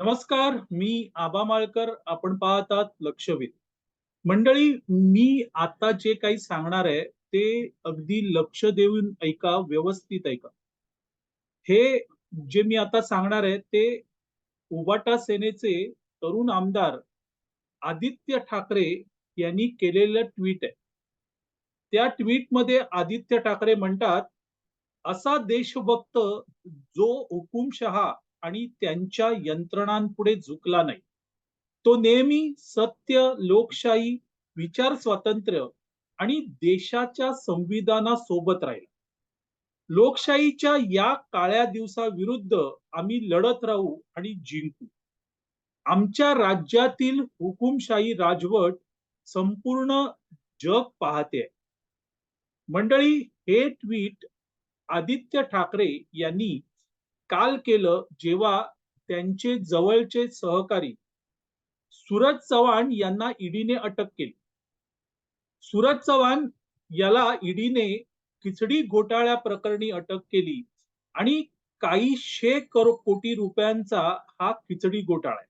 नमस्कार मी आबा माळकर. आपण पाहतात लक्षवेध. मंडळी मी आता जे काही सांगणार आहे ते अगदी लक्ष देऊन ऐका व्यवस्थित ऐका. हे जे मी आता सांगणार आहे ते उबाटा सेनेचे तरुण आमदार आदित्य ठाकरे यांनी केलेलं ट्विट आहे. त्या ट्विटमध्ये आदित्य ठाकरे म्हणतात असा देशभक्त जो हुकुमशहा आणि त्यांच्या यंत्रणांपुढे झुकला नाही. तो नेहमी सत्य लोकशाही विचार स्वातंत्र्य आणि देशाच्या संविधानासोबत राहील. लोकशाहीच्या या काळ्या दिवसाविरुद्ध आम्ही लढत राहू आणि जिंकू. आमच्या राज्यातील हुकुमशाही राजवट संपूर्ण जग पाहते. मंडळी हे ट्विट आदित्य ठाकरे यांनी काल केलं जेव्हा त्यांचे जवळचे सहकारी सूरज चव्हाण यांना ईडीने अटक केली. सूरज चव्हाण याला ईडीने खिचडी घोटाळ्या प्रकरणी अटक केली आणि काही शे करो कोटी रुपयांचा हा खिचडी घोटाळा आहे.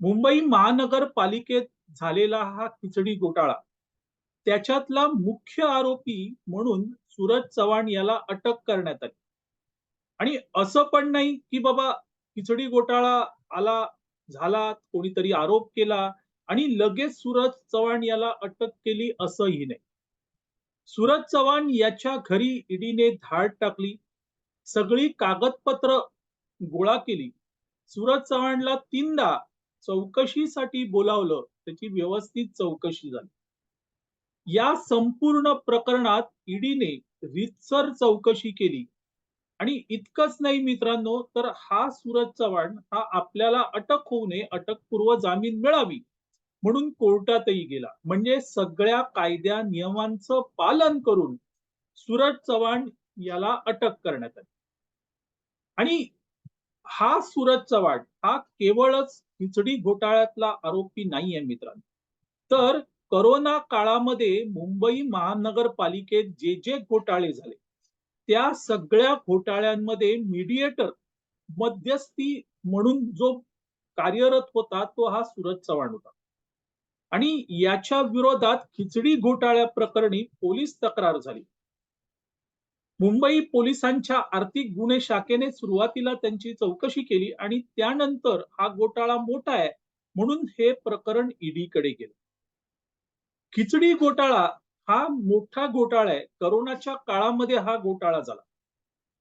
मुंबई महानगरपालिकेत झालेला हा खिचडी घोटाळा त्याच्यातला मुख्य आरोपी म्हणून सूरज चव्हाण याला अटक करण्यात आली. आणि असं पण नाही की बाबा खिचडी घोटाळा आला झाला कोणीतरी आरोप केला आणि लगेच सूरज चव्हाण याला अटक केली असंही नाही. सूरज चव्हाण याच्या घरी ईडीने धाड टाकली सगळी कागदपत्र गोळा केली. सूरज चव्हाणला तीनदा चौकशीसाठी बोलावलं त्याची व्यवस्थित चौकशी झाली. या संपूर्ण प्रकरणात ईडीने रितसर चौकशी केली. आणि इतकंच नाही मित्रांनो तर हा सूरज चव्हाण हा आपल्याला अटक होऊ नये अटकपूर्व जामीन मिळावी म्हणून कोर्टातही गेला. म्हणजे सगळ्या कायद्या नियमांचं पालन करून सूरज चव्हाण याला अटक करण्यात आली. आणि हा सूरज चव्हाण हा केवळच खिचडी घोटाळ्यातला आरोपी नाहीये मित्रांनो. तर करोना काळामध्ये मुंबई महानगरपालिकेत जे जे घोटाळे झाले त्या सगळ्या घोटाळ्यांमध्ये मीडिएटर मध्यस्थी म्हणून जो कार्यरत होता तो हा सूरज चव्हाण होता. आणि याच्या विरोधात खिचडी घोटाळ्या प्रकरणी पोलीस तक्रार झाली. मुंबई पोलिसांच्या आर्थिक गुन्हे शाखेने सुरुवातीला त्यांची चौकशी केली आणि त्यानंतर हा घोटाळा मोठा आहे म्हणून हे प्रकरण ईडीकडे गेलं. खिचडी घोटाळा हा मोठा घोटाळा आहे. करोनाच्या काळामध्ये हा घोटाळा झाला.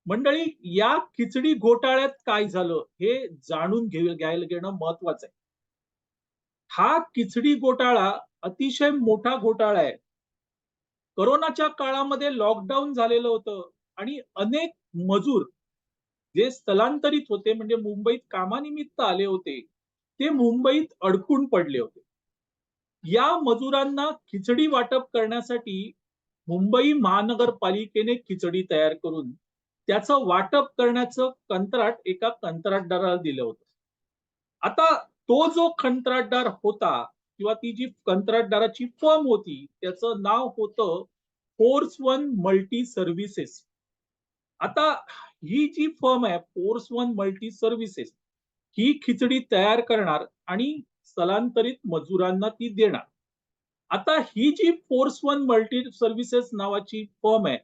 मंडळी या खिचडी घोटाळ्यात काय झालं हे जाणून घे घ्यायला घेणं महत्वाचं आहे. हा खिचडी घोटाळा अतिशय मोठा घोटाळा आहे. करोनाच्या काळामध्ये लॉकडाऊन झालेलं होतं आणि अनेक मजूर जे स्थलांतरित होते म्हणजे मुंबईत कामानिमित्त आले होते ते मुंबईत अडकून पडले होते. या मजुरांना खिचडी वाटप करण्यासाठी मुंबई महानगरपालिकेने खिचडी तयार करून त्याचं वाटप करण्याचं कंत्राट एका कंत्राटदाराला दिलं होतं. आता तो जो कंत्राटदार होता किंवा ती जी कंत्राटदाराची फर्म होती त्याचं नाव होतं फोर्स वन मल्टी सर्व्हिसेस आता ही जी फर्म आहे फोर्स वन मल्टी सर्व्हिसेस ही खिचडी तयार करणार आणि स्थलांतरित मजुरांना ती देणार. आता ही जी फोर्स वन मल्टी सर्व्हिसेस नावाची फर्म आहे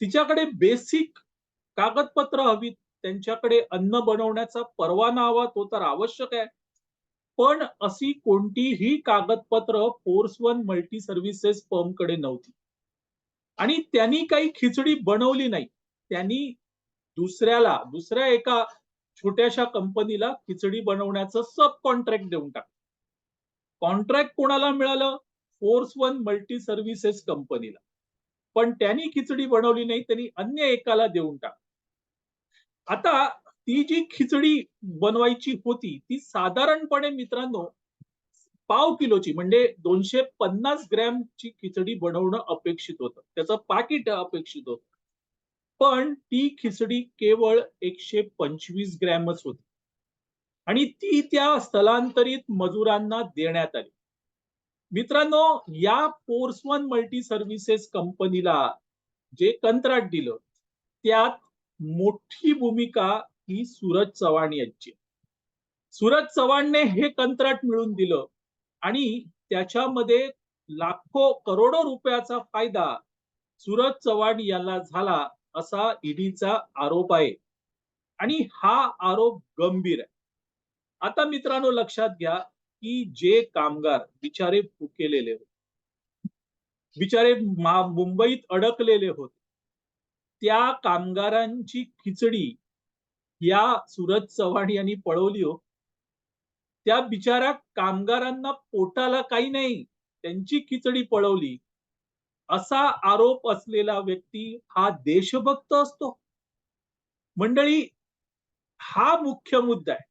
तिच्याकडे बेसिक कागदपत्र हवीत त्यांच्याकडे अन्न बनवण्याचा परवाना हवा तो तर आवश्यक आहे. पण अशी कोणतीही कागदपत्र फोर्स वन मल्टी सर्व्हिसेस फर्मकडे नव्हती. आणि त्यांनी काही खिचडी बनवली नाही. त्यांनी दुसऱ्याला दुसऱ्या एका छोट्याशा कंपनीला खिचडी बनवण्याचं सब कॉन्ट्रॅक्ट देऊन टाक. कॉन्ट्रॅक्ट कोणाला मिळालं? फोर्स वन मल्टी सर्व्हिसेस कंपनीला. पण त्यांनी खिचडी बनवली नाही त्यांनी अन्य एकाला देऊन टाक. आता ती जी खिचडी बनवायची होती ती साधारणपणे मित्रांनो पाव किलोची म्हणजे दोनशे पन्नास ग्रॅमची खिचडी बनवणं अपेक्षित होतं. त्याचं पाकिट अपेक्षित होतं. पण ती खिचडी केवळ एकशे पंचवीस ग्रॅमच होती. आणि ती त्या स्थलांतरित मजुरांना देण्यात आली. मित्रांनो या फोर्स वन मल्टी सर्व्हिसेस कंपनीला जे कंत्राट दिलं त्यात मोठी भूमिका ही सूरज चव्हाण यांची. सूरज चव्हाणने हे कंत्राट मिळवून दिलं आणि त्याच्यामध्ये लाखो करोडो रुपयाचा फायदा सूरज चव्हाण याला झाला. असा ईडीचा आरोप आहे. आणि हा आरोप गंभीर आहे. आता मित्रांनो लक्षात घ्या की जे कामगार बिचारे फुकेलेले होते बिचारे मुंबईत अडकलेले होते त्या कामगारांची खिचडी या सूरज चव्हाण यांनी पळवली हो. त्या बिचारा कामगारांना पोटाला काही नाही त्यांची खिचडी पळवली. असा आरोप असलेला व्यक्ती हा देशभक्त असतो. मंडळी हा मुख्य मुद्दा आहे.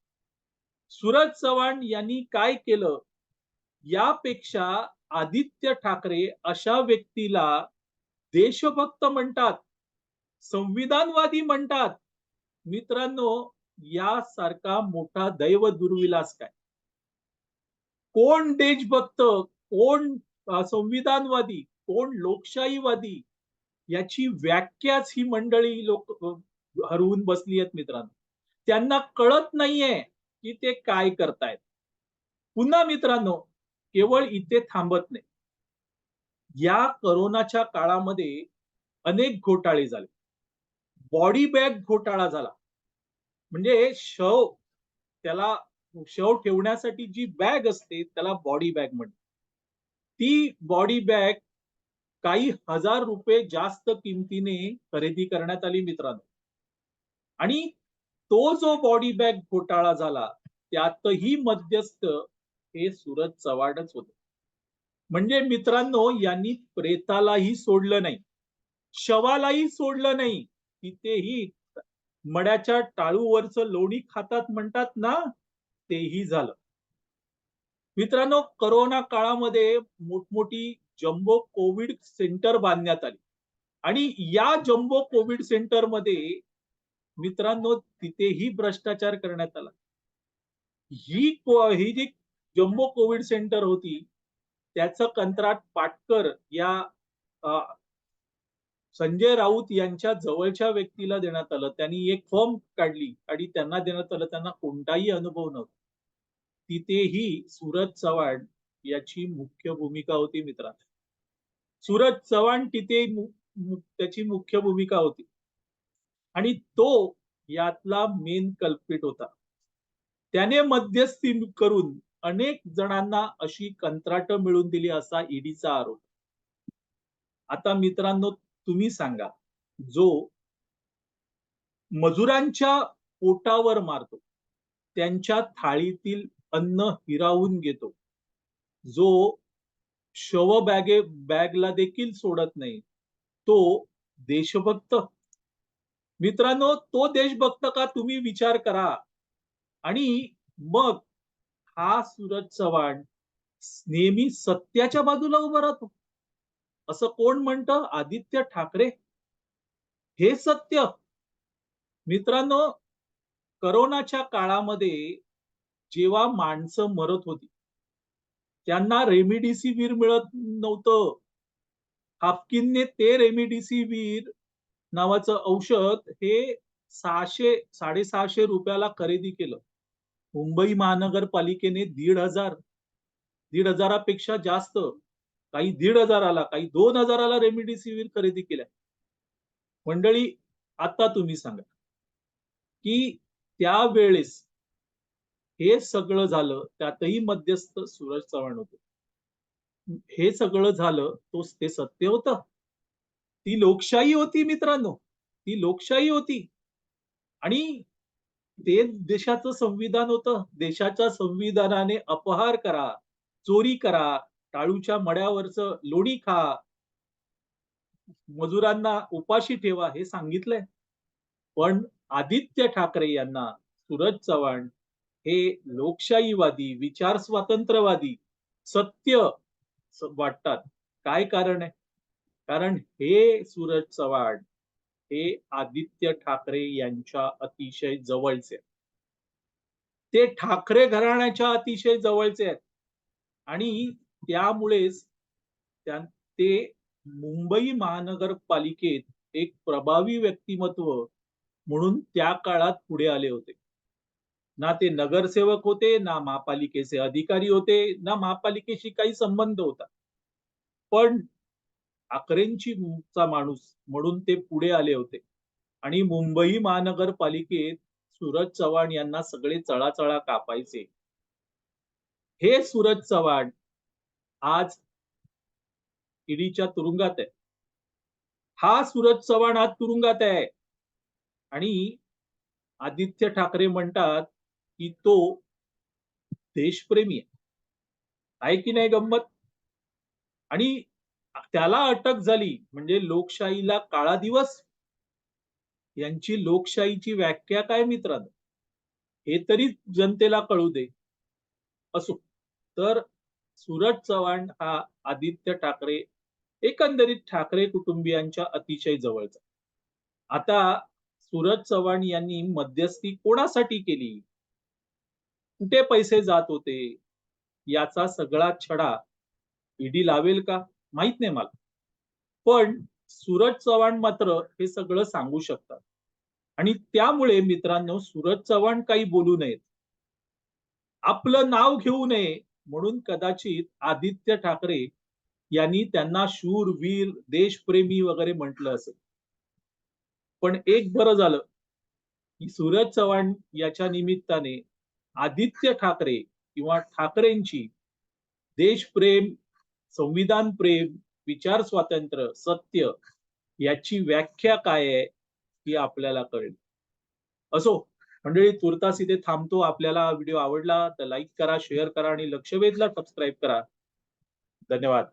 सूरज चव्हाण यांनी काय केलं? यापेक्षा आदित्य ठाकरे अशा व्यक्तीला देशभक्त म्हणतात संविधानवादी म्हणतात. मित्रांनो यासारखा मोठा दैव दुर्विलास काय? कोण देशभक्त? कोण संविधानवादी? कोण लोकशाहीवादी याची व्याख्याच ही मंडळी लोक हरवून बसली आहेत मित्रांनो. त्यांना कळत नाहीये की ते काय करतायत. पुन्हा मित्रांनो केवळ इथे थांबत नाही. या करोनाच्या काळामध्ये अनेक घोटाळे झाले. बॉडी बॅग घोटाळा झाला. म्हणजे शव त्याला शव ठेवण्यासाठी जी बॅग असते त्याला बॉडी बॅग म्हणतात. ती बॉडी बॅग काही हजार रुपये जास्त किमतीने खरेदी करण्यात आली मित्रांनो. आणि तो जो बॉडी बॅग घोटाळा झाला त्यातही मध्यस्थ हे सूरज चव्हाणच होते. म्हणजे मित्रांनो यांनी प्रेतालाही सोडलं नाही. शवालाही सोडलं नाही. तिथेही मड्याच्या टाळूवरचं लोणी खातात म्हणतात ना तेही झालं. मित्रांनो करोना काळामध्ये मोठमोठी जम्बो कोविड सेंटर बांधण्यात आली. आणि या जम्बो कोविड सेंटरमध्ये मित्रांनो तिथेही भ्रष्टाचार करण्यात आला. ही ही जी जम्बो कोविड सेंटर होती त्याचं कंत्राट पाटकर या आ, संजय राऊत यांच्या जवळच्या व्यक्तीला देण्यात आलं. त्यांनी एक फॉर्म काढली आणि त्यांना देण्यात आलं. त्यांना कोणताही अनुभव नव्हता. तिथेही सूरज चव्हाण याची मुख्य भूमिका होती मित्रांनो. सूरज चव्हाण तिथे त्याची मुख्य भूमिका होती. आणि तो यातला मेन कल्पिट होता. त्याने मध्यस्थी करून अनेक जणांना अशी कंत्राट मिळवून दिली असा ईडीचा आरोप. आता मित्रांनो तुम्ही सांगा जो मजुरांच्या पोटावर मारतो त्यांच्या थाळीतील अन्न हिरावून घेतो जो शव बॅगे बॅगला देखील सोडत नाही. तो देशभक्त. मित्रांनो तो देशभक्त का तुम्ही विचार करा. आणि मग हा सूरज चव्हाण नेहमी सत्याच्या बाजूला उभा राहतो. असं कोण म्हणतं? आदित्य ठाकरे. हे सत्य. मित्रांनो करोनाच्या काळामध्ये जेव्हा माणसं मरत होती त्यांना रेमिडिसिव्हिर मिळत नव्हतं. हाफकिनने ते रेमिडिसिव्हिर नावाचं औषध हे सहाशे साडेसहाशे रुपयाला खरेदी केलं. मुंबई महानगरपालिकेने दीड हजार दीड हजारापेक्षा जास्त काही दीड हजाराला काही दोन हजाराला रेमिडिसिव्हिर खरेदी केल्या. मंडळी आता तुम्ही सांगा की त्यावेळेस हे सगळं झालं त्यातही मध्यस्थ सूरज चव्हाण होते. हे सगळं झालं तो ते सत्य होतं. ती लोकशाही होती मित्रांनो. ती लोकशाही होती. आणि ते देशाचं संविधान होतं. देशाच्या संविधानाने अपहार करा चोरी करा टाळूच्या मड्यावरचं लोणी खा मजुरांना उपाशी ठेवा हे सांगितलंय. पण आदित्य ठाकरे यांना सूरज चव्हाण हे लोकशाहीवादी विचार स्वातंत्र्यवादी सत्य वाटतात. काय कारण आहे? कारण हे सूरज चव्हाण हे आदित्य ठाकरे यांच्या अतिशय जवळचे आहेत. ते ठाकरे घराण्याच्या अतिशय जवळचे आहेत. आणि त्यामुळेच ते मुंबई महानगरपालिकेत एक प्रभावी व्यक्तिमत्व म्हणून त्या काळात पुढे आले होते. ना ते नगरसेवक होते ना महापालिकेचे अधिकारी होते ना महापालिकेशी काही संबंध होता. पण आकरेंची चा माणूस म्हणून ते पुढे आले होते. आणि मुंबई महानगरपालिकेत सूरज चव्हाण यांना सगळे चळाचळा कापायचे. हे सूरज चव्हाण आज ईडीच्या तुरुंगात आहे. हा सूरज चव्हाण आज तुरुंगात आहे. आणि आदित्य ठाकरे म्हणतात की तो देशप्रेमी आहे. आहे की नाही गंमत? आणि त्याला अटक झाली म्हणजे लोकशाहीला काळा दिवस? यांची लोकशाहीची व्याख्या काय मित्रांनो? हे तरी जनतेला कळू दे. असो. तर सूरज चव्हाण हा आदित्य ठाकरे एकंदरीत ठाकरे कुटुंबियांच्या अतिशय जवळचा. आता सूरज चव्हाण यांनी मध्यस्थी कोणासाठी केली? कुठे पैसे जात होते? याचा सगळा छडा ईडी लावेल का? माहीत नाही मला. पण सूरज चव्हाण मात्र हे सगळं सांगू शकतात. आणि त्यामुळे मित्रांनो सूरज चव्हाण काही बोलू नयेत. आपलं नाव घेऊ नये म्हणून कदाचित आदित्य ठाकरे यांनी त्यांना शूर वीर देशप्रेमी वगैरे म्हटलं असेल. पण एक बरं झालं. की सूरज चव्हाण याच्या निमित्ताने आदित्य ठाकरे किंवा ठाकरेंची देशप्रेम संविधान प्रेम विचार स्वातंत्र्य सत्य याची व्याख्या काय आहे ही आपल्याला कळेल. असो मंडळी तुर्तास इथे थांबतो. आपल्याला व्हिडिओ आवडला तर लाईक करा शेअर करा आणि लक्षवेधला सबस्क्राईब करा. धन्यवाद.